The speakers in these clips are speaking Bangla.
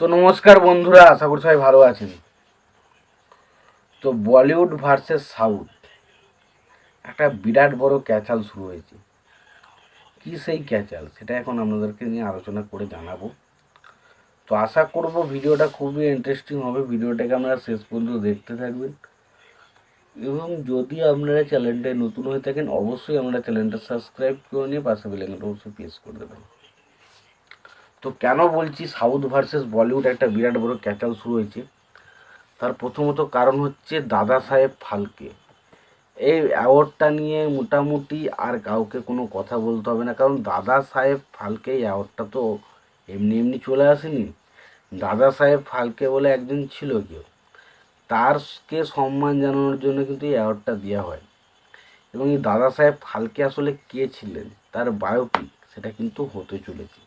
তো নমস্কার বন্ধুরা, আশা করি সবাই ভালো আছেন। তো বলিউড ভার্সেস সাউথ, একটা বিরাট বড় ক্যাচাল শুরু হয়েছে। কি সেই ক্যাচাল, সেটা এখন আপনাদেরকে নিয়ে আলোচনা করে জানাব। তো আশা করব ভিডিওটা খুবই ইন্টারেস্টিং হবে, ভিডিওটাকে আপনারা শেষ পর্যন্ত দেখতে থাকবেন। এবং যদি আপনারা চ্যানেলটায় নতুন হয়ে থাকেন, অবশ্যই আপনারা চ্যানেলটা সাবস্ক্রাইব করে নিয়ে পাশে বেলাইকনটা অবশ্যই প্রেস করে দেবেন। তো কেন বলছি সাউথ ভার্সেস বলিউড একটা বিরাট বড় ক্যাচাল শুরু হয়েছে? তার প্রথমত কারণ হচ্ছে দাদা সাহেব ফালকে। এই অ্যাওয়ার্ডটা নিয়ে মোটামুটি আর কাউকে কোনো কথা বলতে হবে না, কারণ দাদা সাহেব ফালকে এই অ্যাওয়ার্ডটা তো এমনি এমনি চলে আসেনি। দাদা সাহেব ফালকে বলে একজন ছিল কেউ, তারকে সম্মান জানানোর জন্য কিন্তু এই অ্যাওয়ার্ডটা দেওয়া হয়। এবং এই দাদা সাহেব ফালকে আসলে কে ছিলেন, তার বায়োপিক সেটা কিন্তু হতে চলেছে।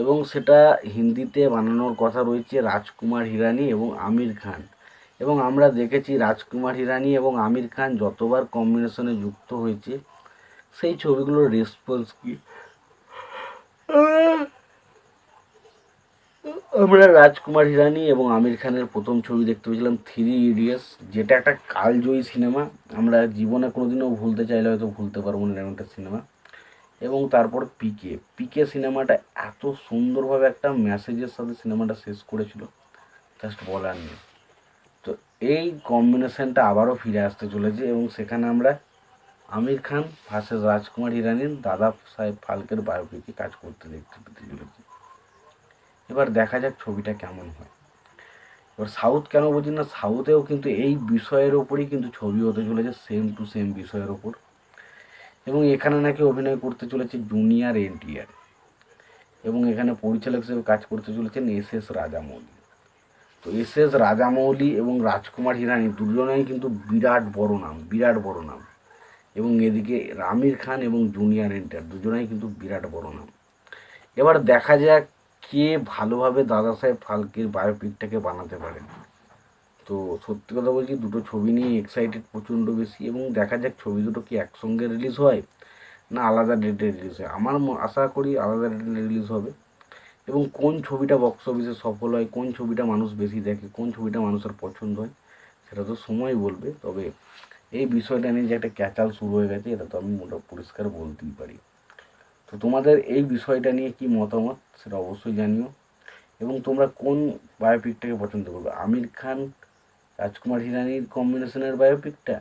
এবং সেটা হিন্দিতে বানানোর কথা রয়েছে রাজকুমার হিরানি এবং আমির খান। এবং আমরা দেখেছি রাজকুমার হিরানি এবং আমির খান যতবার কম্বিনেশনে যুক্ত হয়েছে, সেই ছবিগুলোর রেসপন্স কি? আমরা রাজকুমার হিরানি এবং আমির খানের প্রথম ছবি দেখতে পেয়েছিলাম থ্রি ইডিয়াস যেটা একটা কালজয়ী সিনেমা। আমরা জীবনে কোনোদিনও ভুলতে চাইলে হয়তো ভুলতে পারব না এরকম একটা সিনেমা। এবং তারপর পিকে পিকে সিনেমাটা এত সুন্দরভাবে একটা মেসেজের সাথে সিনেমাটা শেষ করেছিল জাস্ট বলার নেই। তো এই কম্বিনেশনটা আবারও ফিরে আসতে চলেছে এবং সেখানে আমরা আমির খান ভার্সেস রাজকুমার হিরানির দাদা সাহেব ফালকের বায়োপিকে কাজ করতে দেখতে পেতে চলেছি। এবার দেখা যাক ছবিটা কেমন হয়। এবার সাউথ কেন বলছি না, সাউথেও কিন্তু এই বিষয়ের ওপরই কিন্তু ছবি হতে চলেছে সেম টু সেম বিষয়ের ওপর। এবং এখানে নাকি অভিনয় করতে চলেছে জুনিয়র এনটিআর। এবং এখানে পরিচালক হিসেবে কাজ করতে চলেছেন এস এস রাজামৌলি। তো এস এস রাজামৌলি এবং রাজকুমার হিরানি দুজনেই কিন্তু বিরাট বড় নাম, বিরাট বড় নাম। এবং এদিকে আমির খান এবং জুনিয়র এনটিআর দুজনেই কিন্তু বিরাট বড় নাম। এবার দেখা যাক কে ভালোভাবে দাদা সাহেব ফালকের বায়োপিকটাকে বানাতে পারে। তো সত্যি কথা বলছি দুটো ছবি নিয়ে এক্সাইটেড প্রচণ্ড বেশি এবং দেখা যাক ছবি দুটো কি একসঙ্গে রিলিজ হয় না আলাদা ডেটে রিলিজ হয়। আমার আশা করি আলাদা ডেটে রিলিজ হবে। এবং কোন ছবিটা বক্স অফিসে সফল হয়, কোন ছবিটা মানুষ বেশি দেখে, কোন ছবিটা মানুষের পছন্দ হয়, সেটা তো সময় বলবে। তবে এই বিষয়টা নিয়ে যে একটা ক্যাচাল শুরু হয়ে গেছে, এটা তো আমি মোটা পরিষ্কার বলতেই পারি। তো তোমাদের এই বিষয়টা নিয়ে কি মতামত, সেটা অবশ্যই জানিও। এবং তোমরা কোন বায়োপিকটাকে পছন্দ করবে? আমির খান রাজকুমার হিরানির কম্বিনেশনের বায়োপিকটা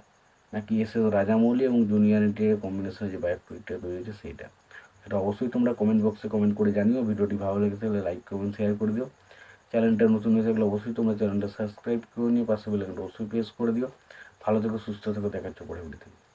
নাকি এস এস রাজামৌলি এবং জুনিয়র এনটিআর কম্বিনেশনের যে বায়োপিকটা রয়েছে সেইটা? সেটা অবশ্যই তোমরা কমেন্ট বক্সে কমেন্ট করে জানিও। ভিডিওটি ভালো লেগে থাকলে লাইক করবেন শেয়ার করে দিও। চ্যানেলটা নতুন হয়ে থাকলে অবশ্যই তোমরা চ্যানেলটা সাবস্ক্রাইব করে নিও। পাশে বেলাইকনটা অবশ্যই প্রেস করে দিও। ভালো থেকো, সুস্থ থেকো। দেখাচ্ছ পরে ভিডিও